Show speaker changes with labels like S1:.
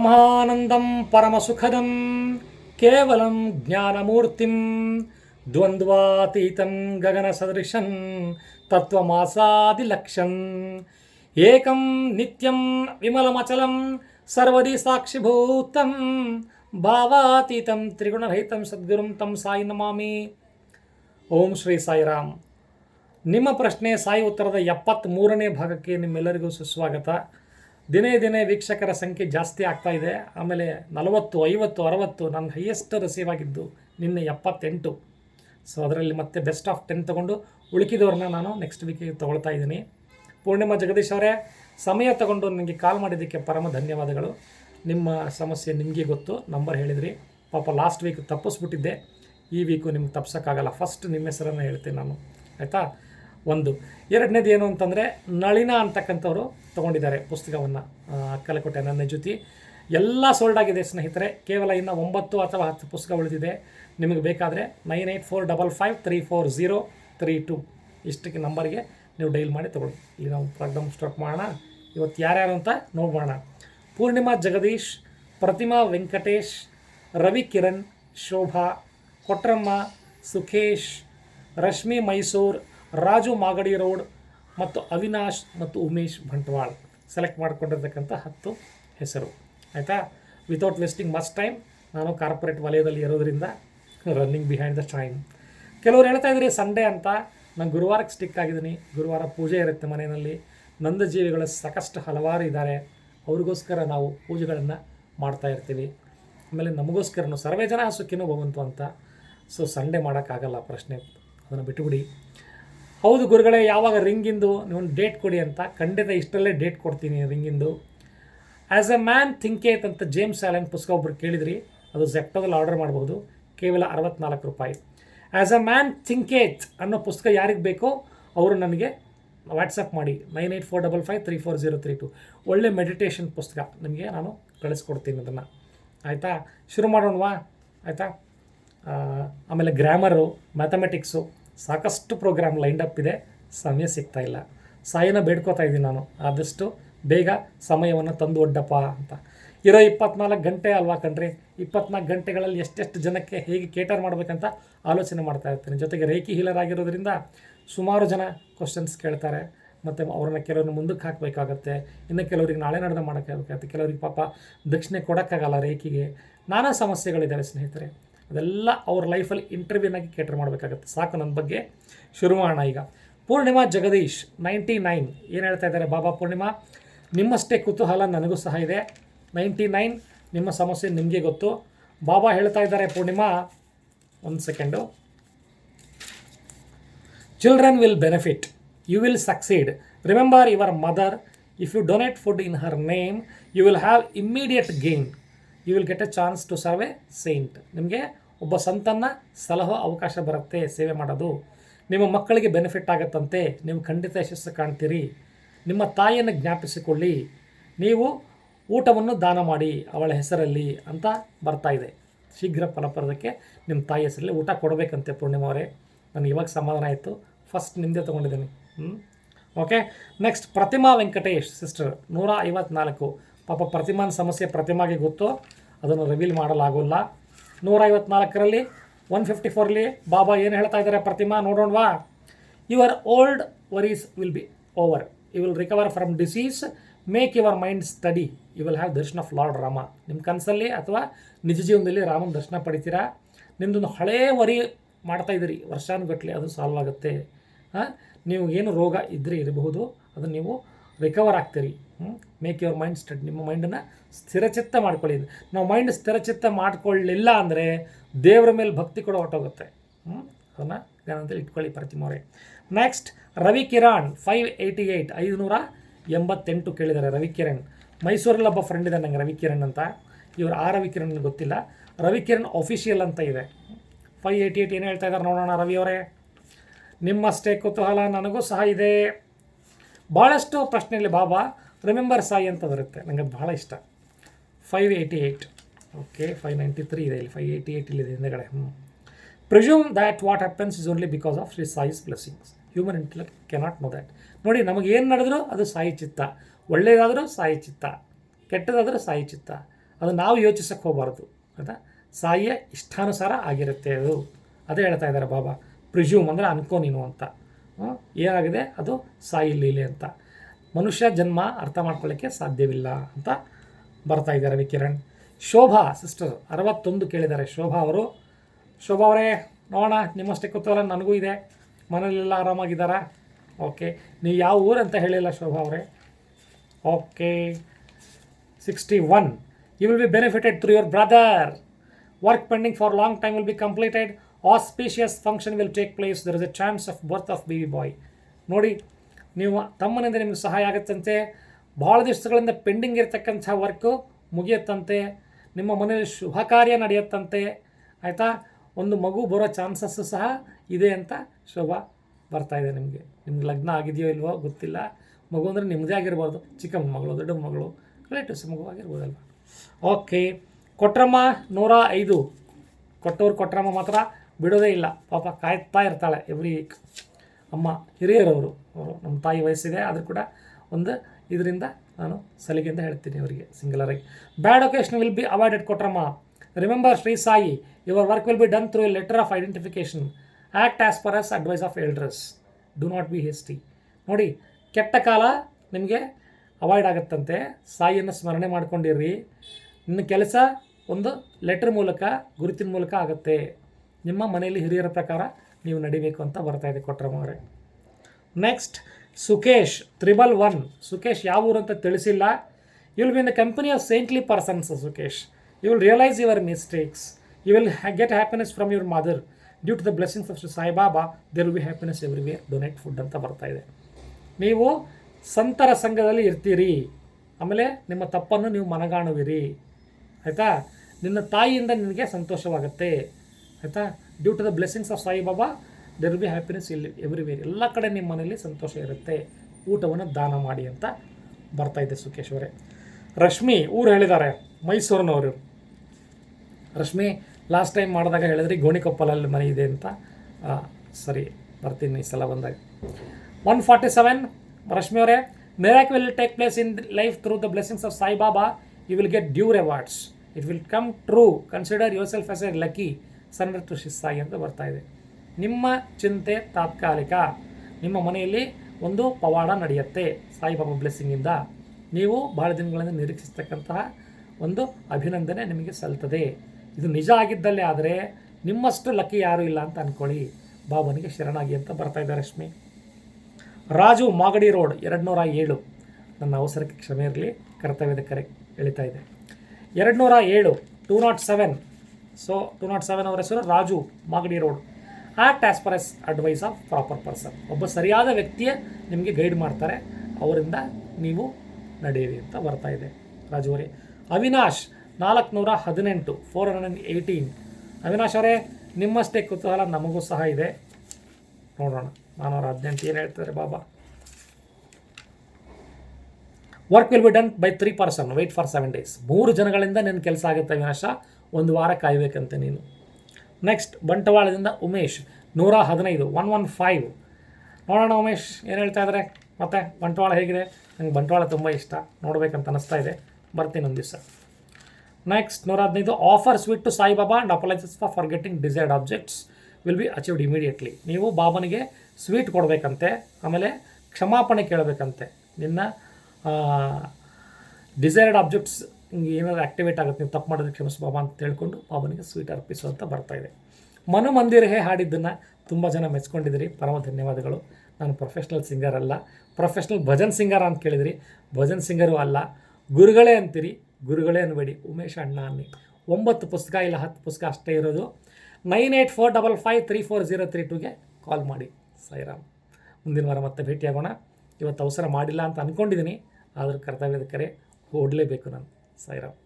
S1: ಬ್ರಹ್ಮಾನಂದಂ ಪರಮಸುಖದಂ, ಕೇವಲಂ ಜ್ಞಾನಮೂರ್ತಿಂ, ದ್ವಂದ್ವಾತೀತಂ ಗಗನಸದೃಶನ್ ತತ್ವಮಾಸಾದಿಲಕ್ಷನ್ ಏಕಂ ನಿತ್ಯಂ ವಿಮಲಮಚಲಂ, ಸರ್ವದಿ ಸಾಕ್ಷಿಭೂತಂ, ಭಾವಾತೀತಂ ತ್ರಿಗುಣರಹಿತಂ ಸದ್ಗುರುಂ ತಂ ಸಾಯಿ ನಮಾಮಿ. ಓಂ ಶ್ರೀ ಸಾಯಿರಾಮ್ ನಿಮ್ಮ ಪ್ರಶ್ನೆ ಸಾಯಿ ಉತ್ತರದ ಎಪ್ಪತ್ತ್ಮೂರನೇ ಭಾಗಕ್ಕೆ ನಿಮ್ಮೆಲ್ಲರಿಗೂ ಸುಸ್ವಾಗತ. ದಿನೇ ದಿನೇ ವೀಕ್ಷಕರ ಸಂಖ್ಯೆ ಜಾಸ್ತಿ ಆಗ್ತಾ ಇದೆ. ಆಮೇಲೆ ನಲವತ್ತು, ಐವತ್ತು, ಅರವತ್ತು, ನನ್ನ ಹೈಯೆಸ್ಟ್ ರಿಸೀವ್ ಆಗಿದ್ದು ನಿನ್ನೆ ಎಪ್ಪತ್ತೆಂಟು. ಸೊ ಅದರಲ್ಲಿ ಮತ್ತೆ ಬೆಸ್ಟ್ ಆಫ್ ಟೆನ್ ತೊಗೊಂಡು ಉಳುಕಿದವ್ರನ್ನ ನಾನು ನೆಕ್ಸ್ಟ್ ವೀಕಿಗೆ ತೊಗೊಳ್ತಾ ಇದ್ದೀನಿ. ಪೂರ್ಣಿಮಾ ಜಗದೀಶ್ ಅವರೇ, ಸಮಯ ತಗೊಂಡು ನನಗೆ ಕಾಲ್ ಮಾಡಿದ್ದಕ್ಕೆ ಪರಮ ಧನ್ಯವಾದಗಳು. ನಿಮ್ಮ ಸಮಸ್ಯೆ ನಿಮಗೆ ಗೊತ್ತು ನಂಬರ್ ಹೇಳಿದ್ರಿ. ಪಾಪ ಲಾಸ್ಟ್ ವೀಕ್ ತಪ್ಪಿಸ್ಬಿಟ್ಟಿದ್ದೆ. ಈ ವೀಕು ನಿಮ್ಗೆ ತಪ್ಸೋಕ್ಕಾಗಲ್ಲ. ಫಸ್ಟ್ ನಿಮ್ಮ ಹೆಸರನ್ನು ಹೇಳ್ತೀನಿ ನಾನು. ಆಯಿತಾ? ಒಂದು. ಎರಡನೇದು ಏನು ಅಂತಂದರೆ, ನಳಿನ ಅಂತಕ್ಕಂಥವ್ರು ತೊಗೊಂಡಿದ್ದಾರೆ ಪುಸ್ತಕವನ್ನು ಅಕ್ಕಲಕೋಟೆ ನನ್ನ ಜೊತೆ ಎಲ್ಲ ಸೋಲ್ಡ್ ಆಗಿದೆ ಸ್ನೇಹಿತರೆ. ಕೇವಲ ಇನ್ನು ಒಂಬತ್ತು ಅಥವಾ ಹತ್ತು ಪುಸ್ತಕ ಉಳಿದಿದೆ. ನಿಮಗೆ ಬೇಕಾದರೆ nine eight four double five three four zero three two ಇಷ್ಟಕ್ಕೆ ನಂಬರ್ಗೆ ನೀವು ಡೈಲ್ ಮಾಡಿ ತೊಗೊಳ್ಳಿ. ಇಲ್ಲಿ ನಾವು ಪ್ರಾಬ್ಲಮ್ ಸ್ಟಾರ್ಟ್ ಮಾಡೋಣ. ಇವತ್ತು ಯಾರ್ಯಾರು ಅಂತ ನೋಡೋಣ ಪೂರ್ಣಿಮಾ ಜಗದೀಶ್, ಪ್ರತಿಮಾ ವೆಂಕಟೇಶ್, ರವಿ ಕಿರಣ್, ಶೋಭಾ, ಕೊಟ್ರಮ್ಮ, ಸುಖೇಶ್, ರಶ್ಮಿ ಮೈಸೂರ್ ರಾಜು ಮಾಗಡಿ ರೋಡ್ ಮತ್ತು ಅವಿನಾಶ್ ಮತ್ತು ಉಮೇಶ್ ಬಂಟ್ವಾಳ್. ಸೆಲೆಕ್ಟ್ ಮಾಡಿಕೊಂಡಿರ್ತಕ್ಕಂಥ ಹತ್ತು ಹೆಸರು. ಆಯಿತಾ? ವಿತೌಟ್ ವೇಸ್ಟಿಂಗ್ ಮಸ್ಟ್ ಟೈಮ್ ನಾನು ಕಾರ್ಪೊರೇಟ್ ವಲಯದಲ್ಲಿ ಇರೋದರಿಂದ ರನ್ನಿಂಗ್ ಬಿಹೈಂಡ್ ದ ಟೈಮ್ ಕೆಲವರು ಹೇಳ್ತಾ ಇದ್ರಿ ಸಂಡೇ ಅಂತ. ನಾನು ಗುರುವಾರಕ್ಕೆ ಸ್ಟಿಕ್ ಆಗಿದ್ದೀನಿ. ಗುರುವಾರ ಪೂಜೆ ಇರುತ್ತೆ ಮನೆಯಲ್ಲಿ. ನಂದ ಜೀವಿಗಳ ಸಾಕಷ್ಟು ಹಲವಾರು ಇದ್ದಾರೆ. ಅವ್ರಿಗೋಸ್ಕರ ನಾವು ಪೂಜೆಗಳನ್ನು ಮಾಡ್ತಾ ಇರ್ತೀವಿ. ಆಮೇಲೆ ನಮಗೋಸ್ಕರನು ಸರ್ವೇ ಜನ ಸುಖಿನೂ ಭವಂತು ಅಂತ. ಸೊ ಸಂಡೇ ಮಾಡೋಕ್ಕಾಗಲ್ಲ ಪ್ರಶ್ನೆ. ಅದನ್ನು ಬಿಟ್ಟುಬಿಡಿ ಹೌದು ಗುರುಗಳೇ, ಯಾವಾಗ ರಿಂಗಿಂದು ನೀವು ಡೇಟ್ ಕೊಡಿ ಅಂತ, ಖಂಡಿತ ಇಷ್ಟರಲ್ಲೇ ಡೇಟ್ ಕೊಡ್ತೀನಿ ರಿಂಗಿಂದು ಆ್ಯಸ್ ಎ ಮ್ಯಾನ್ ಥಿಂಕೇತ್ ಅಂತ ಜೇಮ್ಸ್ ಆ್ಯಲನ್ ಪುಸ್ತಕ ಒಬ್ಬರು ಕೇಳಿದ್ರಿ, ಅದು ಜೆಪ್ಟೋದಲ್ಲಿ ಆರ್ಡರ್ ಮಾಡ್ಬೋದು, ಕೇವಲ ಅರವತ್ನಾಲ್ಕು ರೂಪಾಯಿ. ಆ್ಯಸ್ ಎ ಮ್ಯಾನ್ ಥಿಂಕೇತ್ ಅನ್ನೋ ಪುಸ್ತಕ ಯಾರಿಗೆ ಬೇಕೋ ಅವರು ನನಗೆ ವಾಟ್ಸಪ್ ಮಾಡಿ nine eight four double five three four zero three two ಒಳ್ಳೆ ಮೆಡಿಟೇಷನ್ ಪುಸ್ತಕ, ನಿಮಗೆ ನಾನು ಕಳಿಸ್ಕೊಡ್ತೀನಿ ಅದನ್ನು. ಆಯಿತಾ? ಶುರು ಮಾಡೋಣವಾ? ಆಯಿತಾ? ಆಮೇಲೆ ಗ್ರಾಮರು ಮ್ಯಾಥಮೆಟಿಕ್ಸು ಸಾಕಷ್ಟು ಪ್ರೋಗ್ರಾಮ್ ಲೈಂಡ್ ಅಪ್ ಇದೆ. ಸಮಯ ಸಿಗ್ತಾ ಇಲ್ಲ. ಸಾಯಿನ ಬೇಡ್ಕೋತಾ ಇದ್ದೀನಿ ನಾನು. ಆದಷ್ಟು ಬೇಗ ಸಮಯವನ್ನು ತಂದು ಒಡ್ಡಪ್ಪ ಅಂತ. ಇರೋ ಇಪ್ಪತ್ನಾಲ್ಕು ಗಂಟೆ ಅಲ್ವಾ ಕಣ್ರಿ? ಇಪ್ಪತ್ನಾಲ್ಕು ಗಂಟೆಗಳಲ್ಲಿ ಎಷ್ಟೆಷ್ಟು ಜನಕ್ಕೆ ಹೇಗೆ ಕೇಟರ್ ಮಾಡಬೇಕಂತ ಆಲೋಚನೆ ಮಾಡ್ತಾ ಇರ್ತೀನಿ. ಜೊತೆಗೆ ರೇಖಿ ಹೀಲರ್ ಆಗಿರೋದ್ರಿಂದ ಸುಮಾರು ಜನ ಕ್ವಶನ್ಸ್ ಕೇಳ್ತಾರೆ. ಮತ್ತು ಅವ್ರನ್ನ ಕೆಲವ್ರನ್ನ ಮುಂದಕ್ಕೆ ಹಾಕಬೇಕಾಗತ್ತೆ. ಇನ್ನು ಕೆಲವ್ರಿಗೆ ನಾಳೆ ನಡೆದ ಮಾಡೋಕ್ಕಾಗತ್ತೆ. ಕೆಲವ್ರಿಗೆ ಪಾಪ ದಕ್ಷಿಣೆ ಕೊಡೋಕ್ಕಾಗಲ್ಲ ರೇಖಿಗೆ. ನಾನಾ ಸಮಸ್ಯೆಗಳಿದ್ದಾವೆ ಸ್ನೇಹಿತರೆ. ಅದೆಲ್ಲ ಅವ್ರ ಲೈಫಲ್ಲಿ ಇಂಟರ್ವ್ಯೂನಾಗಿ ಕೇಟರ್ ಮಾಡಬೇಕಾಗತ್ತೆ. ಸಾಕು ನನ್ನ ಬಗ್ಗೆ. ಶುರು ಮಾಡೋಣ ಈಗ. ಪೂರ್ಣಿಮಾ ಜಗದೀಶ್ ನೈಂಟಿ ನೈನ್ ಏನು ಹೇಳ್ತಾ ಇದ್ದಾರೆ ಬಾಬಾ ಪೂರ್ಣಿಮಾ? ನಿಮ್ಮಷ್ಟೇ ಕುತೂಹಲ ನನಗೂ ಸಹ ಇದೆ. ನೈಂಟಿ ನೈನ್ ನಿಮ್ಮ ಸಮಸ್ಯೆ ನಿಮಗೆ ಗೊತ್ತು. ಬಾಬಾ ಹೇಳ್ತಾ ಇದ್ದಾರೆ ಪೂರ್ಣಿಮಾ. ಒಂದು second children will benefit you will succeed remember your mother if you donate food in her name you will have immediate gain. You will get a chance to serve a saint ನಿಮಗೆ ಒಬ್ಬ ಸಂತನ್ನ ಸಲಹೋ ಅವಕಾಶ ಬರುತ್ತೆ ಸೇವೆ ಮಾಡೋದು. ನಿಮ್ಮ ಮಕ್ಕಳಿಗೆ benefit ಆಗತ್ತಂತೆ. ನೀವು ಖಂಡಿತ ಯಶಸ್ಸು ಕಾಣ್ತೀರಿ. ನಿಮ್ಮ ತಾಯಿಯನ್ನು ಜ್ಞಾಪಿಸಿಕೊಳ್ಳಿ. ನೀವು ಊಟವನ್ನು ದಾನ ಮಾಡಿ ಅವಳ ಹೆಸರಲ್ಲಿ ಅಂತ ಬರ್ತಾ ಇದೆ. ಶೀಘ್ರ ಫಲಪ್ರದಕ್ಕೆ ನಿಮ್ಮ ತಾಯಿ ಹೆಸರಲ್ಲಿ ಊಟ ಕೊಡಬೇಕಂತೆ ಪೂರ್ಣಿಮಾ ಅವರೇ. ನನಗೆ ಇವಾಗ ಸಮಾಧಾನ ಆಯಿತು. ಫಸ್ಟ್ ನಿಂದೆ ತೊಗೊಂಡಿದ್ದೀನಿ. ಹ್ಞೂ okay next Pratima Venkatesh sister ನೂರ ಐವತ್ನಾಲ್ಕು. ಪಾಪ ಪ್ರತಿಮಾನ ಸಮಸ್ಯೆ ಪ್ರತಿಮಾಗೆ ಗೊತ್ತು, ಅದನ್ನು ರಿವೀಲ್ ಮಾಡಲಾಗೋಲ್ಲ ನೂರ ಐವತ್ನಾಲ್ಕರಲ್ಲಿ ಒನ್ ಫಿಫ್ಟಿ ಫೋರಲ್ಲಿ ಬಾಬಾ ಏನು ಹೇಳ್ತಾ ಇದ್ದಾರೆ Pratima ನೋಡೋಣವಾ your old worries will be over you will recover from disease make your mind study you will have darshan of lord Rama ನಿಮ್ಮ ಕನಸಲ್ಲಿ ಅಥವಾ ನಿಜ ಜೀವನದಲ್ಲಿ ರಾಮನ ದರ್ಶನ ಪಡಿತೀರಾ? ನಿಮ್ಮದೊಂದು ಹಳೇ ವರಿ ಮಾಡ್ತಾ ಇದ್ದೀರಿ. ವರ್ಷಾನುಗಟ್ಟಲೆ ಅದು ಸಾಲ್ವ್ ಆಗುತ್ತೆ. ಹಾಂ? ನೀವು ಏನು ರೋಗ ಇದ್ದರೆ ಇರಬಹುದು. ಅದನ್ನು ನೀವು ರಿಕವರ್ ಆಗ್ತೀರಿ. ಮೇಕ್ ಯುವರ್ ಮೈಂಡ್ ಸ್ಟಡಿ ನಿಮ್ಮ ಮೈಂಡನ್ನು ಸ್ಥಿರಚಿತ್ತ ಮಾಡ್ಕೊಳ್ಳಿ. ನಾವು ಮೈಂಡ್ ಸ್ಥಿರಚಿತ್ತ ಮಾಡ್ಕೊಳ್ಳಿಲ್ಲ ಅಂದರೆ ದೇವರ ಮೇಲೆ ಭಕ್ತಿ ಕೂಡ ಹೊರಟೋಗುತ್ತೆ. ಅದನ್ನು ಗಮನದಲ್ಲಿ ಇಟ್ಕೊಳ್ಳಿ ಪ್ರತಿಮೋರೆ next Ravi Kiran five eighty eight ಐದುನೂರ ಎಂಬತ್ತೆಂಟು ಕೇಳಿದ್ದಾರೆ ರವಿ ಕಿರಣ್. ಮೈಸೂರಲ್ಲಿ ಒಬ್ಬ ಫ್ರೆಂಡ್ ಇದೆ ನನಗೆ ರವಿ ಕಿರಣ್ ಅಂತ. ಇವರು ಆ ರವಿ ಕಿರಣ್ ಗೊತ್ತಿಲ್ಲ. ರವಿ ಕಿರಣ್ ಅಫಿಷಿಯಲ್ ಅಂತ ಇದೆ. ಫೈವ್ ಏಯ್ಟಿ ಏಯ್ಟ್ ಏನು ಹೇಳ್ತಾ ಇದ್ದಾರೆ ನೋಡೋಣ ರವಿ ಅವರೇ. ನಿಮ್ಮಷ್ಟೇ ಕುತೂಹಲ ನನಗೂ ಸಹ ಇದೆ. ಭಾಳಷ್ಟು ಪ್ರಶ್ನೆಯಲ್ಲಿ ಬಾಬಾ ರಿಮೆಂಬರ್ ಸಾಯಿ ಅಂತ ಬರುತ್ತೆ. ನನಗೆ ಅದು ಭಾಳ ಇಷ್ಟ. Five eighty eight okay five ninety three ಇದೆ ಇಲ್ಲಿ. ಫೈವ್ ಏಯ್ಟಿ ಏಯ್ಟ್ ಇಲ್ಲಿದೆ ಹಿಂದೆಗಡೆ. ಹ್ಞೂ presume that what happens is only because of Shri Sai's blessings human intellect cannot know that ನೋಡಿ, ನಮಗೆ ಏನು ನಡೆದ್ರು ಅದು ಸಾಯಿ ಚಿತ್ತ. ಒಳ್ಳೆಯದಾದರೂ ಸಾಯಿ ಚಿತ್ತ. ಕೆಟ್ಟದಾದರೂ ಸಾಯಿ ಚಿತ್ತ. ಅದು ನಾವು ಯೋಚಿಸಕ್ಕೆ ಹೋಗಬಾರ್ದು. ಆಯಿತಾ? ಸಾಯಿಯ ಇಷ್ಟಾನುಸಾರ ಆಗಿರುತ್ತೆ ಅದು. ಅದೇ ಹೇಳ್ತಾ ಇದ್ದಾರೆ ಬಾಬಾ. ಪ್ರಿಸ್ಯೂಮ್ ಅಂದರೆ ಅನ್ಕೋ ನೀನು ಅಂತ? ಏನಾಗಿದೆ? ಅದು ಸಾಯಿ ಲೀಲೆ ಅಂತ. ಮನುಷ್ಯ, ಜನ್ಮ ಅರ್ಥ ಮಾಡ್ಕೊಳ್ಳೋಕ್ಕೆ ಸಾಧ್ಯವಿಲ್ಲ ಅಂತ ಬರ್ತಾ ಇದ್ದಾರೆ ವಿಕಿರಣ್. ಶೋಭಾ ಸಿಸ್ಟರ್ ಅರವತ್ತೊಂದು ಕೇಳಿದ್ದಾರೆ. ಶೋಭಾ ಅವರು, ಶೋಭಾ ಅವರೇ, ನೋಡೋಣ, ನಿಮ್ಮಷ್ಟೇ ಕುತೂಹಲ ನನಗೂ ಇದೆ. ಮನೇಲೆಲ್ಲ ಆರಾಮಾಗಿದ್ದಾರಾ? ಓಕೆ. ನೀವು ಯಾವ ಊರು ಅಂತ ಹೇಳಿಲ್ಲ ಶೋಭಾ ಅವರೇ? Okay. Sixty one. You will be benefited through your brother work pending for long time will be completed auspicious function will take place there is a chance of birth of baby boy ನೋಡಿ, ನೀವು ತಮ್ಮನಿಂದ ನಿಮಗೆ ಸಹಾಯ ಆಗುತ್ತಂತೆ. ಭಾಳ ದಿವಸಗಳಿಂದ pending ಇರತಕ್ಕಂಥ work ಮುಗಿಯುತ್ತಂತೆ. ನಿಮ್ಮ ಮನೆಯಲ್ಲಿ ಶುಭ ಕಾರ್ಯ ನಡೆಯುತ್ತಂತೆ. ಆಯಿತಾ? ಒಂದು ಮಗು ಬರೋ ಚಾನ್ಸಸ್ಸು ಸಹ ಇದೆ ಅಂತ ಶುಭ ಬರ್ತಾಯಿದೆ ನಿಮಗೆ. ನಿಮ್ಗೆ ಲಗ್ನ ಆಗಿದೆಯೋ ಇಲ್ವೋ ಗೊತ್ತಿಲ್ಲ. ಮಗು ಅಂದರೆ ನಿಮ್ಮದೇ ಆಗಿರ್ಬಾರ್ದು. ಚಿಕ್ಕ ಮಗಳು, ದೊಡ್ಡ ಮಗಳು ರಿಲೇಟಿವ್ಸ್ ಮಗು ಆಗಿರ್ಬೋದಲ್ವ? ಓಕೆ ಕೊಟ್ರಮ್ಮ ನೂರ ಐದು. ಕೊಟ್ಟವ್ರು ಕೊಟ್ರಮ್ಮ ಮಾತ್ರ. ಬಿಡೋದೇ ಇಲ್ಲ. ಪಾಪ ಕಾಯ್ತಾ ಇರ್ತಾಳೆ ಎವ್ರಿ ವೀಕ್ ಅಮ್ಮ ಹಿರಿಯರವರು. ಅವರು ನಮ್ಮ ತಾಯಿ ವಯಸ್ಸಿದೆ, ಆದರೂ ಕೂಡ ಒಂದು ಇದರಿಂದ ನಾನು ಸಲಿಗೆಯಿಂದ ಹೇಳ್ತೀನಿ ಅವರಿಗೆ ಸಿಂಗಲರಾಗಿ bad occasion will be avoided Kotramma. Remember Shri Sai your work will be done through a letter of identification act as per us advice of elders do not be hasty ನೋಡಿ, ಕೆಟ್ಟ ಕಾಲ ನಿಮಗೆ ಅವಾಯ್ಡ್ ಆಗುತ್ತಂತೆ. ಸಾಯಿಯನ್ನು ಸ್ಮರಣೆ ಮಾಡ್ಕೊಂಡಿರ್ರಿ. ನಿನ್ನ ಕೆಲಸ ಒಂದು letter ಮೂಲಕ, ಗುರುತಿನ ಮೂಲಕ ಆಗುತ್ತೆ. ನಿಮ್ಮ ಮನೆಯಲ್ಲಿ ಹಿರಿಯರ ಪ್ರಕಾರ ನೀವು ನಡಿಬೇಕು ಅಂತ ಬರ್ತಾ ಇದೆ next Sukesh, triple one. Sukesh ಯಾವ ಊರು ಅಂತ ತಿಳಿಸಿಲ್ಲ. You will be in the company of saintly persons Sukesh. You will realise your mistakes you will get happiness from your mother due to the blessings of Saibaba there will be happiness everywhere donate food ಅಂತ ಬರ್ತಾ ಇದೆ. ನೀವು ಸಂತರ ಸಂಘದಲ್ಲಿ ಇರ್ತೀರಿ. ಆಮೇಲೆ ನಿಮ್ಮ ತಪ್ಪನ್ನು ನೀವು ಮನಗಾಣುವಿರಿ. ಆಯಿತಾ? ನಿನ್ನ ತಾಯಿಯಿಂದ ನಿನಗೆ ಸಂತೋಷವಾಗುತ್ತೆ. ಆಯಿತಾ? Due to the blessings of Sai Baba there be happiness ಇಲ್ಲಿ ಎವ್ರಿವೇರ್ ಎಲ್ಲ ಕಡೆ ನಿಮ್ಮ ಮನೆಯಲ್ಲಿ ಸಂತೋಷ ಇರುತ್ತೆ. ಊಟವನ್ನು ದಾನ ಮಾಡಿ ಅಂತ ಬರ್ತಾ ಇದೆ ಸುಖೇಶ್ವರೇ. ರಶ್ಮಿ, ಊರು ಹೇಳಿದ್ದಾರೆ. ಮೈಸೂರಿನವರು. ರಶ್ಮಿ ಲಾಸ್ಟ್ ಟೈಮ್ ಮಾಡಿದಾಗ ಹೇಳಿದ್ರಿ ಗೋಣಿಕೊಪ್ಪಲಲ್ಲಿ ಮನೆ ಇದೆ ಅಂತ. ಸರಿ, ಬರ್ತೀನಿ ಈ ಸಲ ಬಂದಾಗ. ಒನ್ ಫಾರ್ಟಿ ಸೆವೆನ್ ರಶ್ಮಿ ಅವರೇ miracle will take place in life through the blessings of Sai Baba you will get due rewards it will come true consider yourself as a lucky surrender ಶಿಸ್ಸಾಗಿ ಅಂತ ಬರ್ತಾ ಇದೆ. ನಿಮ್ಮ ಚಿಂತೆ ತಾತ್ಕಾಲಿಕ. ನಿಮ್ಮ ಮನೆಯಲ್ಲಿ ಒಂದು ಪವಾಡ ನಡೆಯುತ್ತೆ. ಸಾಯಿಬಾಬಾ ಬ್ಲೆಸ್ಸಿಂಗಿಂದ. ನೀವು ಭಾಳ ದಿನಗಳಿಂದ ನಿರೀಕ್ಷಿಸ್ತಕ್ಕಂತಹ ಒಂದು ಅಭಿನಂದನೆ ನಿಮಗೆ ಸಲ್ತದೆ ಇದು ನಿಜ ಆಗಿದ್ದಲ್ಲೇ ಆದರೆ ನಿಮ್ಮಷ್ಟು ಲಕ್ಕಿ ಯಾರೂ ಇಲ್ಲ ಅಂತ ಅಂದ್ಕೊಳ್ಳಿ ಬಾಬನಿಗೆ ಶರಣಾಗಿ ಅಂತ ಬರ್ತಾ ಇದ್ದಾರೆ ರಶ್ಮಿ. ರಾಜು ಮಾಗಡಿ ರೋಡ್ ಎರಡು ನೂರ ಏಳು. ನನ್ನ ಅವಸರಕ್ಕೆ ಕ್ಷಮೆ ಇರಲಿ. ಕರ್ತವ್ಯದ ಕರೆ ಎಳಿತಾ ಇದೆ. ಎರಡು ನೂರ ಏಳು two not seven so two not seven ಅವರ ಹೆಸರು Raju Magadi road. Act as per as advice of proper person ಒಬ್ಬ ಸರಿಯಾದ ವ್ಯಕ್ತಿಯೇ ನಿಮಗೆ ಗೈಡ್ ಮಾಡ್ತಾರೆ. ಅವರಿಂದ ನೀವು ನಡೆಯಿರಿ ಅಂತ ಬರ್ತಾ ಇದೆ. ರಾಜು ಅವರೇ, ಅವಿನಾಶ್ ನಾಲ್ಕುನೂರ ಹದಿನೆಂಟು four hundred and eighteen Avinash ಅವರೇ, ನಿಮ್ಮಷ್ಟೇ ಕುತೂಹಲ ನಮಗೂ ಸಹ ಇದೆ. ನೋಡೋಣ. ನಾನ್ನೂರ ಹದಿನೆಂಟು ಏನು ಹೇಳ್ತಾರೆ Baba? Work will be done by three person wait for seven days ಮೂರು ಜನಗಳಿಂದ ನಿನ್ನ ಕೆಲಸ ಆಗುತ್ತೆ ಅವಿನಾಶ. ಒಂದು ವಾರ ಕಾಯಬೇಕಂತೆ ನೀನು. ನೆಕ್ಸ್ಟ್ ಬಂಟವಾಳದಿಂದ ಉಮೇಶ್, ನೂರ ಹದಿನೈದು ಒನ್ ಒನ್ ಫೈವ್ ನೋಡೋಣ ಉಮೇಶ್, ಏನು ಹೇಳ್ತಾ ಇದ್ದಾರೆ ಮತ್ತೆ ಬಂಟ್ವಾಳ ಹೇಗಿದೆ? ನನಗೆ ಬಂಟ್ವಾಳ ತುಂಬ ಇಷ್ಟ. ನೋಡಬೇಕಂತ ಅನಿಸ್ತಾ ಇದೆ. ಬರ್ತೀನಿ ಒಂದು ದಿವಸ. ನೆಕ್ಸ್ಟ್ ನೂರ ಹದಿನೈದು offer sweet to Saibaba and apologises for forgetting desired objects will be achieved immediately ನೀವು ಬಾಬನಿಗೆ ಸ್ವೀಟ್ ಕೊಡಬೇಕಂತೆ, ಆಮೇಲೆ ಕ್ಷಮಾಪಣೆ ಕೇಳಬೇಕಂತೆ. ನಿನ್ನ ಡಿಸೈರ್ಡ್ ಆಬ್ಜೆಕ್ಟ್ಸ್ ಹಿಂಗೆ ಏನಾದ್ರು ಆ್ಯಕ್ಟಿವೇಟ್ ಆಗುತ್ತೆ, ನೀವು ತಪ್ಪು ಮಾಡೋದಕ್ಕೆ ಕ್ಷಮಿಸು ಬಾಬಾ ಅಂತ ತಿಳ್ಕೊಂಡು ಬಾಬನಿಗೆ ಸ್ವೀಟ್ ಅರ್ಪಿಸು ಅಂತ ಮನು ಮಂದಿರಹೇ ಹಾಡಿದ್ದನ್ನು ತುಂಬ ಜನ ಮೆಚ್ಕೊಂಡಿದ್ದೀರಿ. ಪರಮ ಧನ್ಯವಾದಗಳು. ನಾನು ಪ್ರೊಫೆಷ್ನಲ್ ಸಿಂಗರ್ ಅಲ್ಲ. ಪ್ರೊಫೆಷ್ನಲ್ ಭಜನ್ ಸಿಂಗರ್ ಅಂತ ಕೇಳಿದಿರಿ. ಭಜನ್ ಸಿಂಗರು ಅಲ್ಲ. ಗುರುಗಳೇ ಅಂತೀರಿ. ಗುರುಗಳೇ ಅನ್ಬೇಡಿ. ಉಮೇಶ್ ಅಣ್ಣ ಅನ್ನಿ. ಒಂಬತ್ತು ಪುಸ್ತಕ, ಇಲ್ಲ ಹತ್ತು ಪುಸ್ತಕ ಅಷ್ಟೇ ಇರೋದು. Nine eight four double five three four zero three ಟೂಗೆ call ಮಾಡಿ. ಸಾಯಿರಾಮ್. ಮುಂದಿನ ವಾರ ಮತ್ತೆ ಭೇಟಿಯಾಗೋಣ. ಇವತ್ತು ಅವಸರ ಮಾಡಿಲ್ಲ ಅಂತ ಅಂದ್ಕೊಂಡಿದ್ದೀನಿ ಆದರೂ ಕರ್ತವ್ಯದ ಕರೆ, ಓಡಲೇಬೇಕು ನಾನು. ಸಾಯಿರಾಮ್